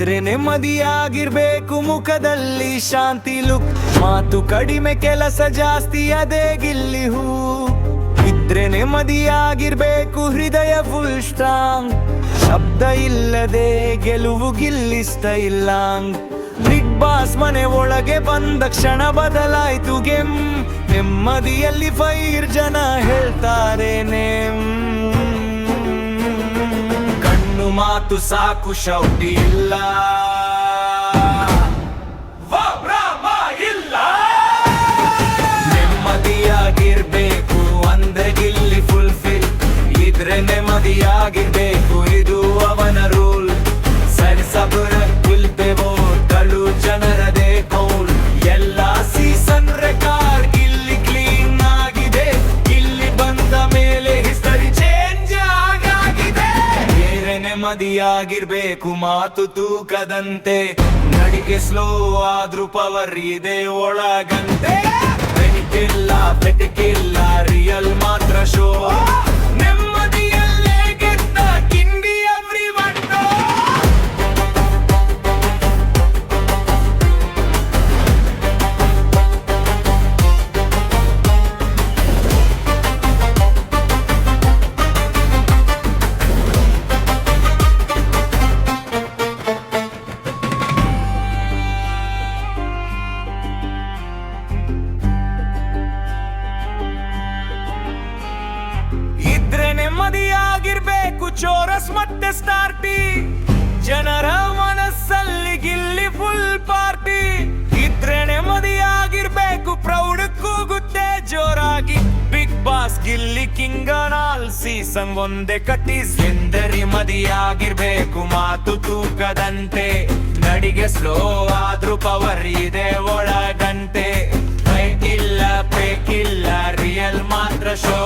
ಇದ್ರೆ ನೆಮ್ಮದಿಯಾಗಿರ್ಬೇಕು ಮುಖದಲ್ಲಿ ಶಾಂತಿ ಲುಕ್ ಮಾತು ಕಡಿಮೆ ಕೆಲಸ ಜಾಸ್ತಿ, ಅದೇ ಗಿಲ್ಲಿ ಹೂ. ಇದ್ರೆ ನೆಮ್ಮದಿಯಾಗಿರ್ಬೇಕು ಹೃದಯ ಫುಲ್ ಸ್ಟ್ರಾಂಗ್ ಶಬ್ದ ಇಲ್ಲದೆ ಗೆಲುವು ಗಿಲ್ಲಿಸ್ತ ಇಲ್ಲಾಂಗ್. ಬಿಗ್ ಬಾಸ್ ಮನೆ ಒಳಗೆ ಬಂದ ಕ್ಷಣ ಬದಲಾಯ್ತು ಗೆಮ್. ನೆಮ್ಮದಿಯಲ್ಲಿ ಫೈರ್ ಜನ ಹೇಳ್ತಾರೆ ನೇಮ್. ಮಾತು ಸಾಕು, ಶೌಟಿ ಇಲ್ಲ. ಇಲ್ಲ. ನೆಮ್ಮದಿಯಾಗಿರ್ಬೇಕು, ಅಂದ್ರೆ ಗಿಲ್ಲಿ ಫುಲ್ಫಿಲ್ ಇದ್ರೆ ನೆಮ್ಮದಿಯಾಗಿರ್ಬೇಕು, ಇದು ಅವನ ರೂಲ್ ಸರಿ, ಸಬರ ನೆಮ್ಮದಿಯಾಗಿರ್ಬೇಕು ಮಾತು ತೂಕದಂತೆ. ನಡಿಗೆ ಸ್ಲೋ ಆದ್ರೂ ಪವರ್ ಇದೆ ಒಳಗಂತೆ. ಚೋರಸ್ ಮತ್ತೆ ಸ್ಟಾರ್ಟಿ. ಜನರ ಮನಸ್ಸಲ್ಲಿ ಗಿಲ್ಲಿ ಫುಲ್ ಪಾರ್ಟಿ. ಇದ್ರೆ ನೆಮ್ಮದಿಯಾಗಿರ್ಬೇಕು ಪ್ರೌಢ ಕೂಗುತ್ತೆ ಜೋರಾಗಿ. ಬಿಗ್ ಬಾಸ್ ಗಿಲ್ಲಿ ಕಿಂಗನಾಲ್ ಸೀಸನ್ ಒಂದೇ ಕಟ್ಟಿ. ಎಂದರಿ ಮದಿಯಾಗಿರ್ಬೇಕು, ಮಾತು ತೂಕದಂತೆ. ನಡಿಗೆ ಸ್ಲೋ ಆದ್ರೂ ಪವರ್ ಇದೆ ಒಳಗಂತೆ. ಬೇಕಿಲ್ಲ ಇಲ್ಲ ಫೇಕ್ ರಿಯಲ್ ಮಾತ್ರ ಶೋ